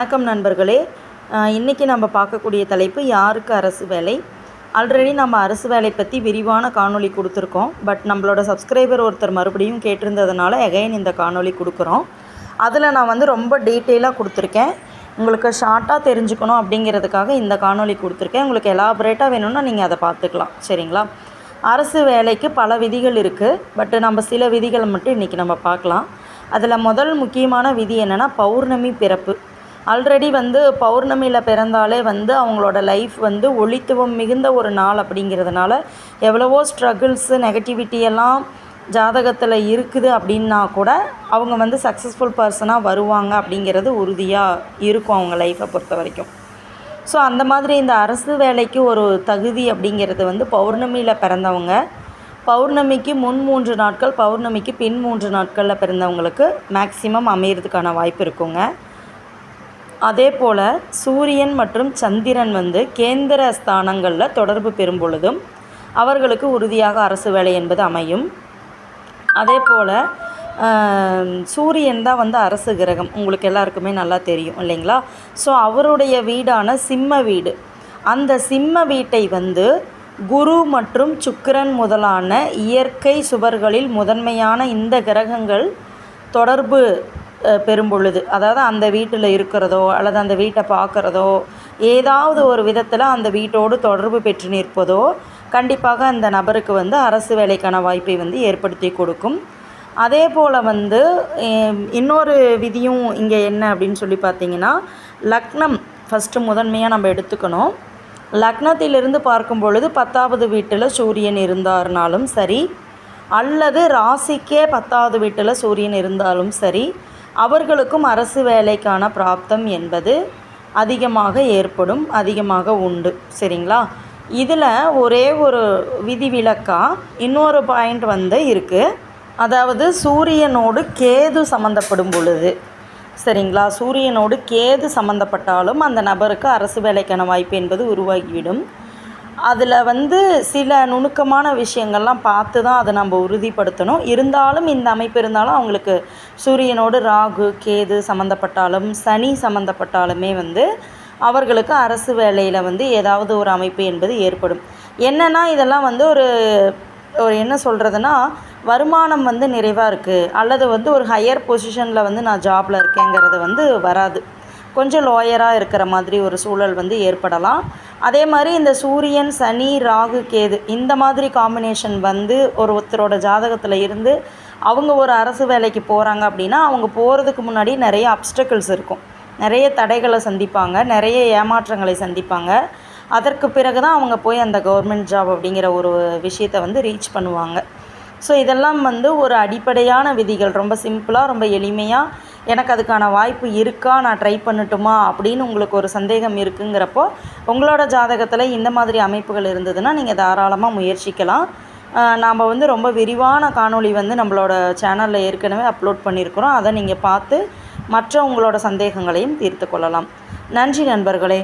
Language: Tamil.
வணக்கம் நண்பர்களே. இன்றைக்கி நம்ம பார்க்கக்கூடிய தலைப்பு யாருக்கு அரசு வேலை? ஆல்ரெடி நம்ம அரசு வேலை பற்றி விரிவான காணொளி கொடுத்துருக்கோம். பட் நம்மளோட சப்ஸ்கிரைபர் ஒருத்தர் மறுபடியும் கேட்டிருந்ததுனால எகைன் இந்த காணொலி கொடுக்குறோம். அதில் நான் வந்து ரொம்ப டீட்டெயிலாக கொடுத்துருக்கேன். உங்களுக்கு ஷார்ட்டாக தெரிஞ்சுக்கணும் அப்படிங்கிறதுக்காக இந்த காணொளி கொடுத்துருக்கேன். உங்களுக்கு எலாபரேட்டாக வேணும்னா நீங்கள் அதை பார்த்துக்கலாம். சரிங்களா? அரசு வேலைக்கு பல விதிகள் இருக்குது பட் நம்ம சில விதிகளை மட்டும் இன்றைக்கி நம்ம பார்க்கலாம். அதில் முதல் முக்கியமான விதி என்னென்னா பௌர்ணமி பிறப்பு. ஆல்ரெடி வந்து பௌர்ணமியில் பிறந்தாலே வந்து அவங்களோட லைஃப் வந்து ஒளித்துவம் மிகுந்த ஒரு நாள் அப்படிங்கிறதுனால எவ்வளவோ ஸ்ட்ரகிள்ஸு நெகட்டிவிட்டி எல்லாம் ஜாதகத்தில் இருக்குது அப்படின்னா கூட அவங்க வந்து சக்ஸஸ்ஃபுல் பர்சனாக வருவாங்க அப்படிங்கிறது உறுதியாக இருக்கும் அவங்க லைஃப்பை பொறுத்த வரைக்கும். ஸோ அந்த மாதிரி இந்த அரசு வேலைக்கு ஒரு தகுதி அப்படிங்கிறது வந்து பௌர்ணமியில் பிறந்தவங்க பௌர்ணமிக்கு முன் மூன்று நாட்கள் பௌர்ணமிக்கு பின் மூன்று நாட்களில் பிறந்தவங்களுக்கு மேக்ஸிமம் அமையிறதுக்கான வாய்ப்பு இருக்குங்க. அதே போல் சூரியன் மற்றும் சந்திரன் வந்து கேந்திர ஸ்தானங்களில் தொடர்பு பெறும் பொழுதும் அவர்களுக்கு உறுதியாக அரசு வேலை என்பது அமையும். அதே போல் சூரியன் தான் வந்து அரசு கிரகம். உங்களுக்கு எல்லாருக்குமே நல்லா தெரியும் இல்லைங்களா? ஸோ அவருடைய வீடான சிம்ம வீடு. அந்த சிம்ம வீட்டை வந்து குரு மற்றும் சுக்கிரன் முதலான இயற்கை சுவர்களில் முதன்மையான இந்த கிரகங்கள் தொடர்பு பெறும்பொழுது. அதாவது அந்த வீட்டில் இருக்கிறதோ அல்லது அந்த வீட்டை பார்க்குறதோ ஏதாவது ஒரு விதத்தில் அந்த வீட்டோடு தொடர்பு பெற்று நிற்பதோ கண்டிப்பாக அந்த நபருக்கு வந்து அரசு வேலைக்கான வாய்ப்பை வந்து ஏற்படுத்தி கொடுக்கும். அதே போல் வந்து இன்னொரு விதியும் இங்கே என்ன அப்படின்னு சொல்லி பார்த்தீங்கன்னா லக்னம் ஃபஸ்ட்டு முதன்மையாக நம்ம எடுத்துக்கணும். லக்னத்திலிருந்து பார்க்கும் பொழுது பத்தாவது வீட்டில் சூரியன் இருந்தார்னாலும் சரி அல்லது ராசிக்கே பத்தாவது வீட்டில் சூரியன் இருந்தாலும் சரி அவர்களுக்கும் அரசு வேலைக்கான பிராப்தம் என்பது அதிகமாக ஏற்படும் அதிகமாக உண்டு. சரிங்களா? இதில் ஒரே ஒரு விதிவிலக்கா இன்னொரு பாயிண்ட் வந்து இருக்குது அதாவது சூரியனோடு கேது சம்மந்தப்படும் பொழுது. சரிங்களா? சூரியனோடு கேது சம்மந்தப்பட்டாலும் அந்த நபருக்கு அரசு வேலைக்கான வாய்ப்பு என்பது உருவாகிவிடும். அதில் வந்து சில நுணுக்கமான விஷயங்கள்லாம் பார்த்து தான் அதை நம்ம உறுதிப்படுத்தணும். இருந்தாலும் இந்த அமைப்பு இருந்தாலும் அவங்களுக்கு சூரியனோடு ராகு கேது சம்மந்தப்பட்டாலும் சனி சம்மந்தப்பட்டாலுமே வந்து அவர்களுக்கு அரசு வேலையில் வந்து ஏதாவது ஒரு அமைப்பு என்பது ஏற்படும். என்னென்னா இதெல்லாம் வந்து ஒரு ஒரு என்ன சொல்கிறதுனா வருமானம் வந்து நிறைவாக இருக்குது அல்லது வந்து ஒரு ஹையர் பொசிஷனில் வந்து நான் ஜாபில் இருக்கேங்கிறது வந்து வராது. கொஞ்சம் லோயராக இருக்கிற மாதிரி ஒரு சூழல் வந்து ஏற்படலாம். அதே மாதிரி இந்த சூரியன் சனி ராகு கேது இந்த மாதிரி காம்பினேஷன் வந்து ஒரு ஒருத்தரோட ஜாதகத்தில் இருந்து அவங்க ஒரு அரசு வேலைக்கு போகிறாங்க அப்படின்னா அவங்க போகிறதுக்கு முன்னாடி நிறைய அப்டக்கிள்ஸ் இருக்கும். நிறைய தடைகளை சந்திப்பாங்க நிறைய ஏமாற்றங்களை சந்திப்பாங்க. அதற்கு பிறகு தான் அவங்க போய் அந்த கவர்மெண்ட் ஜாப் அப்படிங்கிற ஒரு விஷயத்தை வந்து ரீச் பண்ணுவாங்க. ஸோ இதெல்லாம் வந்து ஒரு அடிப்படையான விதிகள். ரொம்ப சிம்பிளாக ரொம்ப எளிமையாக எனக்கு அதுக்கான வாய்ப்பு இருக்கா? நான் ட்ரை பண்ணட்டுமா? அப்படின்னு உங்களுக்கு ஒரு சந்தேகம் இருக்குங்கிறப்போ உங்களோட ஜாதகத்தில் இந்த மாதிரி அமைப்புகள் இருந்ததுன்னா நீங்கள் தாராளமாக முயற்சிக்கலாம். நாம் வந்து ரொம்ப விரிவான காணொளி வந்து நம்மளோட சேனலில் ஏற்கனவே அப்லோட் பண்ணியிருக்கிறோம் அதை நீங்கள் பார்த்து மற்ற உங்களோட சந்தேகங்களையும் தீர்த்து கொள்ளலாம். நன்றி நண்பர்களே.